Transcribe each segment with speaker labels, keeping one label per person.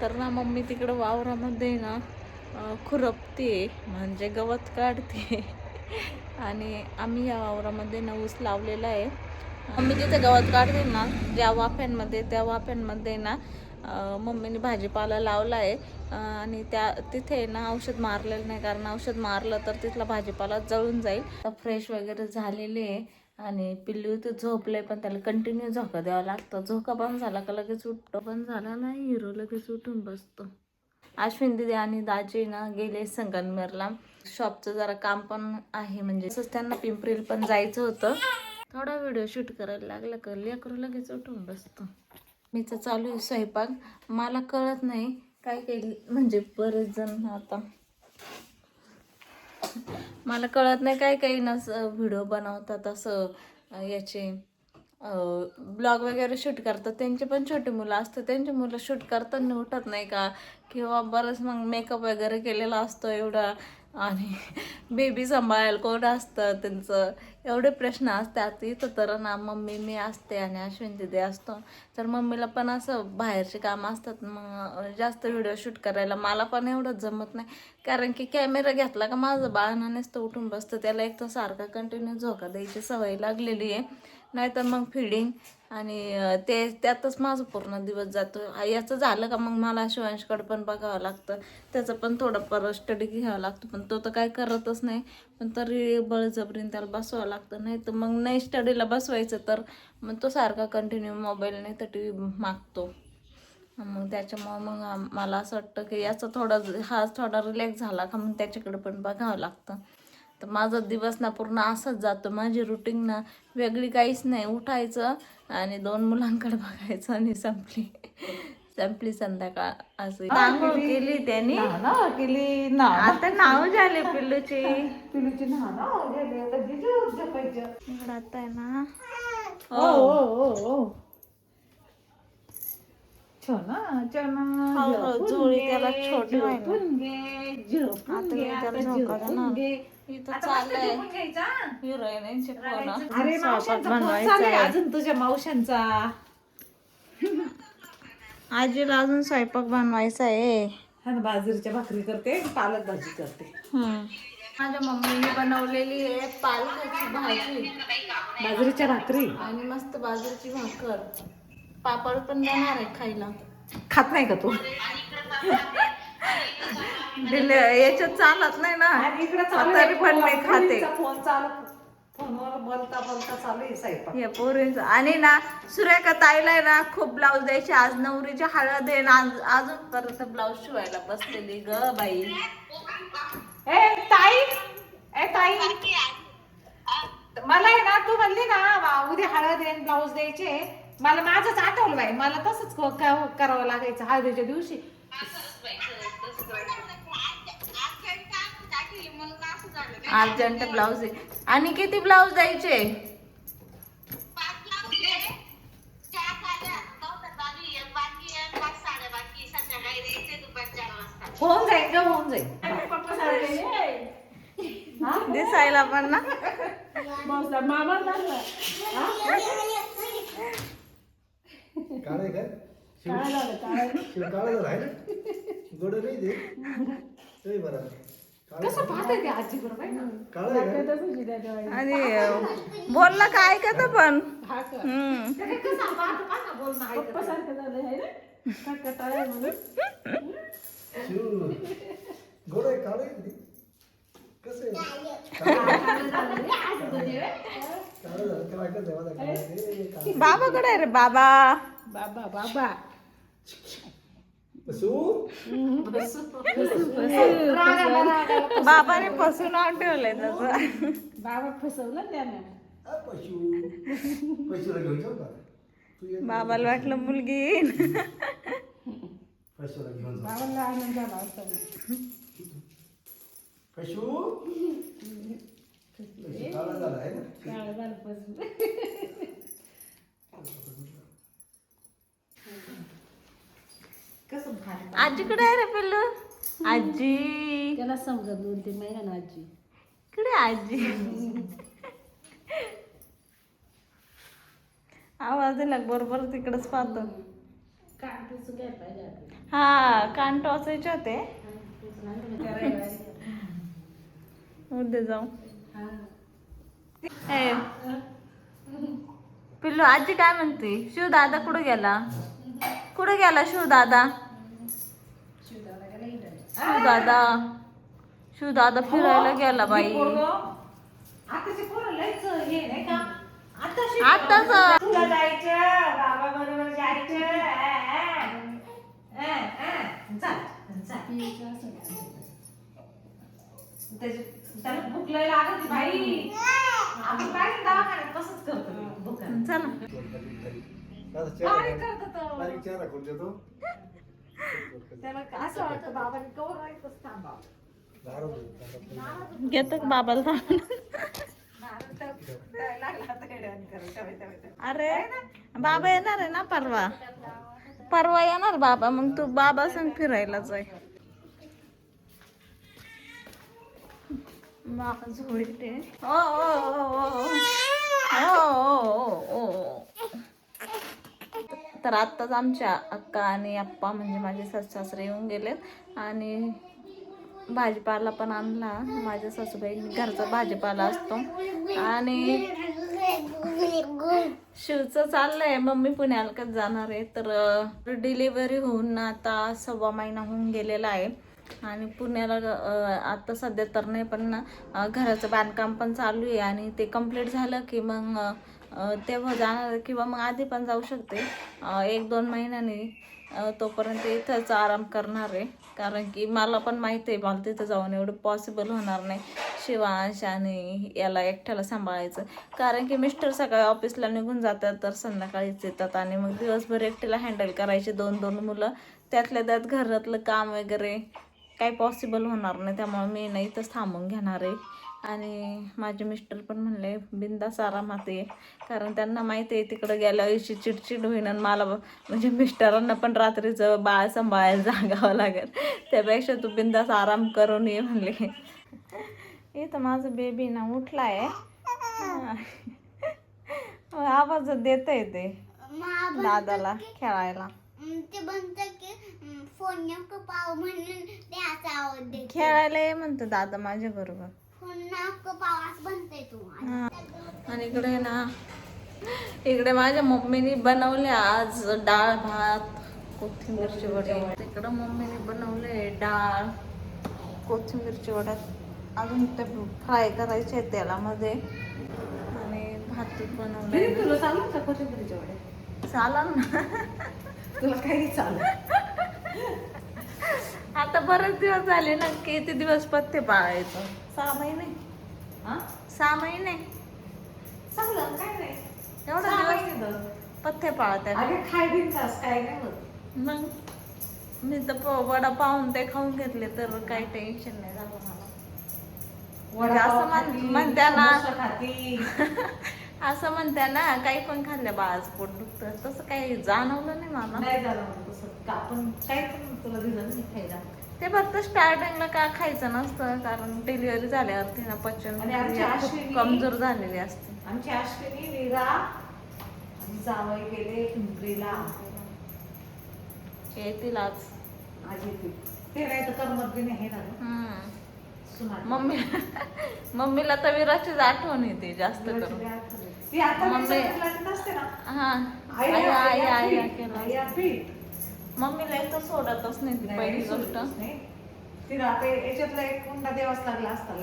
Speaker 1: तर ना मम्मी तिकडं वावरामध्ये ना खुरपते म्हणजे गवत काढते. आणि आम्ही या वावरामध्ये ना ऊस लावलेला आहे. मम्मी जिथे गवत काढते ना ज्या वाफ्यांमध्ये त्या वाफ्यांमध्ये ना मम्मीने भाजीपाला लावला आहे. आणि त्या तिथे ना औषध मारलेलं नाही कारण औषध मारलं तर तिथला भाजीपाला जळून जाईल. फ्रेश वगैरे झालेले आहे. आणि पिल्लू ते झोपले पण त्याला कंटिन्यू झोका द्यावा लागतं. झोका बंद झाला का लगेच उठतो. पण झाला नाही हिरो लगेच उठून बसतो. अश्विन दिदी आणि दाजी ना गेले संगनमेरला. शॉपचं जरा काम पण आहे म्हणजे तसंच त्यांना पिंपरीला पण जायचं होतं. थोडा व्हिडिओ शूट करायला लागला का लेकरू लगेच उठून बसतो. मीचं चालू आहे स्वयंपाक. मला कळत नाही काय काही म्हणजे बरेच जण आता मला कळत नाही काय काही ना व्हिडिओ बनवतात असं याचे ब्लॉग वगैरे शूट करतात. त्यांचे पण छोटे मुलं असतात. त्यांची मुलं शूट करताना उठत नाही का? किंवा बरंच मग मेकअप वगैरे केलेला असतो एवढा. आणि बेबी सांभाळायला कोण असतं त्यांचं? एवढे प्रश्न असतात. इथं तर ना मम्मी मी असते आणि अश्विन दिदी असतो. तर मम्मीला पण असं बाहेरचे कामं असतात. मग जास्त व्हिडिओ शूट करायला मला पण एवढं जमत नाही. कारण की कॅमेरा घेतला का माझं बाळानं नसतं उठून बसतं. त्याला एक तर सारखा कंटिन्यू झोका द्यायची सवय लागलेली आहे. नाहीतर मग फिडिंग आणि ते त्यातच माझं पूर्ण दिवस जातो. याचं झालं का मग मला शिवांशकडे पण बघावं लागतं. त्याचं पण थोडंफार स्टडी घ्यावं लागतं. पण तो तर काय करतच नाही. पण तरी बळजबरीने त्याला बसवावं लागतं. नाही तर मग नाही स्टडीला बसवायचं तर मग तो सारखा कंटिन्यू मोबाईल नाही तर टी व्ही मागतो. मग त्याच्यामुळं मग मला असं वाटतं की याचा थोडा हा थोडा रिलॅक्स झाला का मग त्याच्याकडे पण बघावं लागतं. तर माझा दिवस ना पूर्ण असाच जातो. माझी रुटीन ना वेगळी काहीच नाही. उठायचं आणि दोन मुलांकडे बघायचं आणि संपली. संपली संध्याकाळ. असं आंघोळ केली त्यांनी.
Speaker 2: ना केली ना.
Speaker 1: आता नाव झाले पिल्लूची.
Speaker 2: पिलूची ना आता
Speaker 1: आहे ना
Speaker 2: ओ ओ ओ ओ छना छना
Speaker 1: हो, जोडी
Speaker 2: घे,
Speaker 1: त्याला छोटी.
Speaker 2: अजून तुझ्या मावशांचा
Speaker 1: आजीला अजून स्वयंपाक बनवायचा आहे.
Speaker 2: हा बाजरीच्या भाकरी करते पालक भाजी करते.
Speaker 1: माझ्या मम्मीने बनवलेली आहे पालकाची भाजी.
Speaker 2: बाजरीच्या भाकरी?
Speaker 1: आणि मस्त बाजरीची भाकर. पापड पण देणार आहे खायला.
Speaker 2: खात नाही का तू?
Speaker 1: दिले याच्यात चालत नाही ना.
Speaker 2: आणि इकडे चालू
Speaker 1: तरी पण नाही खाते.
Speaker 2: फोन चालू. फोनवर बोलता बोलता चालू आहे स्वयंपाक.
Speaker 1: या पोरींच. आणि ना सुरेखा ताईला आहे ना खूप ब्लाऊज द्यायचे. आज नवरीची हळद आहे ना आज अजून परत ब्लाऊज शिवायला बसलेली ग बाई.
Speaker 2: ए ताई. ए ताई. मला आहे ना तू म्हणली ना वा, उद्या हळद आहे ब्लाऊज द्यायचे. मला माझंच आठवलं बाई मला तसंच क- क- करावं लागायचं हळदीच्या दिवशी
Speaker 1: अर्जंट ब्लाऊज आहे आणि किती ब्लाऊज द्यायचे
Speaker 2: होऊन जाईल ग होऊन जाईल
Speaker 1: दिसायला पण ना
Speaker 3: काळे काय शिव शिव काळं झालं आहे ना गोड नाही ते ते बरं काळं
Speaker 2: कसं पाहते ते आजी बरोबर
Speaker 3: काळं आहे का
Speaker 1: आणि अं, बोललं का ऐकत पण हम्म.
Speaker 2: कसं पाहतं पाहा बोलणं ऐकतं.
Speaker 3: शिव गोड आहे काळं आहे ते कसं आहे काळं झालं तेव्हा ऐकत आहे माझा काळं आहे. ए, काळं.
Speaker 1: बाबाकडे आहे रे बाबा
Speaker 2: बाबा बाबा
Speaker 1: बाबाने फसून नाव ठेवलंय त्याचं.
Speaker 2: बाबा फसवलं त्यानं.
Speaker 3: आ, पशू. पशूला घेऊन जाऊ का? तू ये.
Speaker 1: बाबाला वाटलं मुलगी येईन.
Speaker 3: पशूला घेऊन जाऊ.
Speaker 2: बाबाला आनंद झाला असं
Speaker 3: पशू? पशू काळा झाला आहे ना?
Speaker 2: काळं झालं फसवलं कसं भारी
Speaker 1: आजीकडे आहे रे पिल्लू? आजी.
Speaker 2: त्याला समजत दोन तीन महिन्यानं आजी.
Speaker 1: इकडे आजी? आवाज दिला बरोबर तिकडेच पाहतो. हा कान टोचायचे होते. उद्या जाऊ. ए. पिल्लू आजी काय म्हणते? शिव दादा कुठं गेला? कुठं गेला शिव दादा? शिव दादा. शिव दादा फिरायला गेला बाई.
Speaker 2: आताची. त्याची- त्याला भूक लय लागत बाई. आपण पाहिजे दवाखान्यात तसंच करतो?
Speaker 1: चला.
Speaker 2: बारीक
Speaker 3: चेहरा
Speaker 2: करतो तो.
Speaker 3: बारीक चेहरा करून देतो.
Speaker 2: त्याला असं वाटतं बाबाने कवर राहायचंच थांबा.
Speaker 3: दारू दे, दारू दे.
Speaker 1: घेतो का बाबाला थांबून? अरे बाबा येणार आहे ना परवा? परवा येणार बाबा मग तू बाबा संग फिरायला जाय. बाबा झोळीते ओ ओ ओ ओ ओ ओ ओ तर आत्ताच आमच्या अक्का आणि आप्पा म्हणजे माझे सासू सासरे येऊन गेलेत. आणि भाजीपाला पण आणला. माझ्या सासूबाई घरचा भाजीपाला असतो. आणि शिवचं चाललंय. मम्मी पुण्याला कच जाणार आहे. तर डिलिव्हरी होऊन आता सव्वा महिना होऊन गेलेला आहे. आणि पुण्याला आता सध्या तर नाही पण ना घराचं बांधकाम पण चालू आहे. आणि ते कंप्लीट झालं की मग तेव्हा जाणार किंवा मग आधी पण जाऊ शकते. एक दोन महिन्याने तोपर्यंत इथंच आराम करणार आहे. कारण की मला पण माहिती आहे मला तिथं जाऊन एवढं पॉसिबल होणार नाही. शिवांश आणि याला एकट्याला सांभाळायचं. कारण की मिस्टर सकाळी ऑफिसला निघून जातात तर संध्याकाळीच येतात आणि मग दिवसभर एकटीला हँडल करायचे दोन दोन मुलं. त्यातल्या त्यात घरातलं काम वगैरे काही पॉसिबल होणार नाही त्यामुळे मी नाही इथंच थांबून घेणार आहे. आणि माझे मिस्टर पण म्हणले बिंदास आरामात ये. कारण त्यांना माहिती आहे तिकडं गेल्यावर अशी चिडचिड होईन आणि मला म्हणजे मिस्टरांना पण रात्रीचं बाळ सांभाळायला जागावं लागेल. त्यापेक्षा तू बिंदास आराम करून ये म्हणले. इथं माझं बेबी ना उठला आहे आवाज देत आहे ते दादाला खेळायला. खेळायला म्हणतो दादा माझ्या बरोबर आणि इकडे ना इकडे माझ्या मम्मीने बनवले आज डाळ भात कोथिंबीरची वडे. तिकडं मम्मीने बनवले डाळ कोथिंबीरची वड्यात अजून ते फ्राय करायचे आहेत तेलामध्ये. आणि भात बनवले.
Speaker 2: तुला चालू का कोथिंबीरीच्या वड्या
Speaker 1: ना.
Speaker 2: तुला काही चालू.
Speaker 1: आता बरेच दिवस झाले ना किती दिवस पत्ते पाळायचं? सहा महिने.
Speaker 2: हा?
Speaker 1: सहा महिने.
Speaker 2: चांगलं काय नाही.
Speaker 1: एवढा दिवस
Speaker 2: खाय काय नाही होत.
Speaker 1: मग? मी तर वडा पाहून ते खाऊन घेतले तर काही टेन्शन नाही झालं मला. असं म्हणत्या ना. असं म्हणते ना काही पण खाल्लं बाळाचं पोट दुखतं तसं काही जाणवलं नाही मला
Speaker 2: नाही म्हणून तसं. का आपण काय पण तुला दिलं नाही खायला.
Speaker 1: ते फक्त स्टार्टिंगला का खायचं नसतं कारण डिलिव्हरी झाल्यावरती ना पचन
Speaker 2: आणि आमची
Speaker 1: क्रिया खूप
Speaker 2: अश्विनी-
Speaker 1: कमजोर झालेली असते.
Speaker 2: आमची अश्विनी वीरा आणि जावई गेले पिंपरीला.
Speaker 1: येतील आज
Speaker 2: आज येते ते नाही तर करमत बी नाही ना गं.
Speaker 1: हम्म. मम्मी मम्मीला तर विराचीच आठवण येते जास्त करून. मम्मी- हा.
Speaker 2: आई
Speaker 1: आई आई मम्मीला इथं सोडतच नाही ती पहिली गोष्ट.
Speaker 2: तिला आता याच्यातला एक कुंडा देवाच लागला असता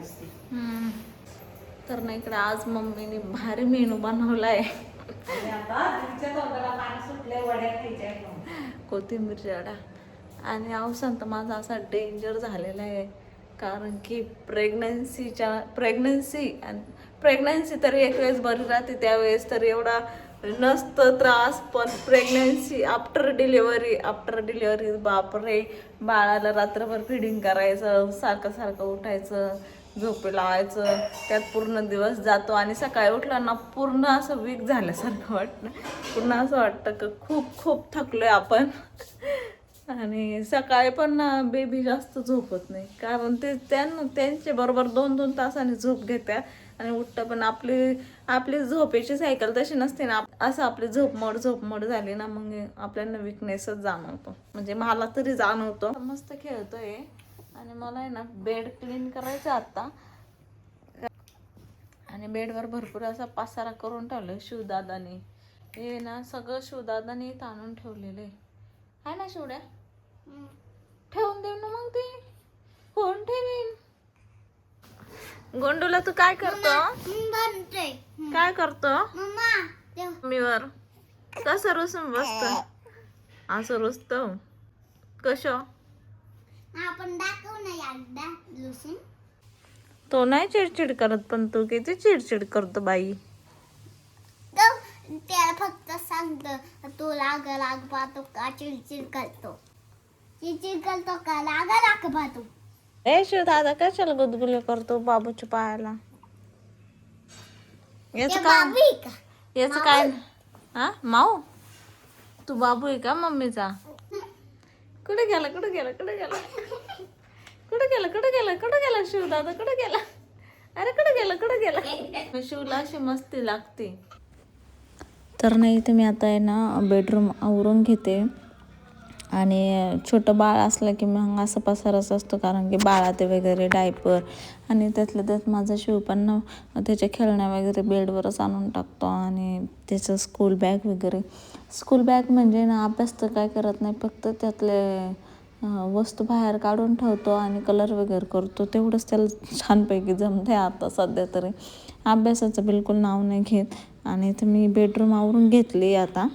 Speaker 2: बसली.
Speaker 1: तर ना इकडे आज मम्मीने भारी मेनू बनवलाय. कोथिंबीरच्या वड्या आणि अवसान तर माझा असा डेंजर झालेला आहे. कारण की प्रेग्नन्सीच्या प्रेग्नन्सी आणि प्रेग्नन्सी तरी एक वेळेस बरी राहते त्यावेळेस तर एवढा नसतं त्रास पण pregnancy after delivery after delivery बापरे! बाळाला रात्रभर फिडिंग करायचं सारखं सारखं उठायचं झोपे लावायचं त्यात पूर्ण दिवस जातो आणि सकाळी उठलं पूर्ण असं वीक झाल्यासारखं वाटतं पूर्ण असं वाटतं की खूप खूप थकलो आहे आपण. आणि सकाळी पण ना बेबी जास्त झोपत नाही. कारण ते त्यांना त्यांचे बरोबर दोन दोन तासाने झोप घेत्या. आणि उठतं पण आपली आपली झोपेची सायकल तशी नसते ना. असं आपली झोपमड झोपमड झाली ना मग आपल्याला विकनेसच जाणवतो. म्हणजे मला तरी जाणवतो. मस्त खेळतोय. आणि मला आहे ना बेड क्लीन करायचं आता. आणि बेडवर भरपूर असा पासारा करून ठेवलाय शिवदादाने. हे ना सगळं शिवदादाने इथं आणून ठेवलेलं आहे आहे ना शिवड्या? ठेवून देऊ ना मग ते. कोण ठेवीन. गोंडूला तू काय करतो? काय करतो? मम्मीवर. कसं रुसून बसत असं रुसत कशो?
Speaker 4: आपण दाखव ना एकदा लुसून
Speaker 1: तो नाही चिडचिड करत पण तू किती चिडचिड करतो बाई.
Speaker 4: त्याला फक्त सांगतो तो लाग लाग पाहतो का चिडचिड करतो. पाहतो
Speaker 1: ए शिव दादा कशाला गुदगुले करतो बाबूच्या पायाला? याच
Speaker 4: ते
Speaker 1: काय
Speaker 4: बाबी का?
Speaker 1: याच काय हा? माऊ? तू बाबू आहे का मम्मीचा? कुठे गेला कुठे गेला कुठे गेला? कुठे गेला कुठे गेला कुठे गेला शिव दादा कुठे गेला? अरे कुठे गेला कुठे गेला? शिवला अशी मस्ती लागते. तर नाही मी आता आहे ना बेडरूम आवरून घेते. आणि छोटं बाळ असलं की मग असं पसारच असतो कारण की बाळाते वगैरे डायपर आणि त्यातलं त्यात माझा शिव पण त्याच्या खेळण्या वगैरे बेडवरच आणून टाकतो आणि त्याचं स्कूल बॅग वगैरे. स्कूल बॅग म्हणजे ना अभ्यास तर काय करत नाही फक्त त्यातले वस्तू बाहेर काढून ठेवतो आणि कलर वगैरे करतो. तेवढंच त्याला छानपैकी जमते आता सध्या तरी. अभ्यासाचं बिलकुल नाव नाही घेत आणि तर मी बेडरूम आवरून घेतली आता.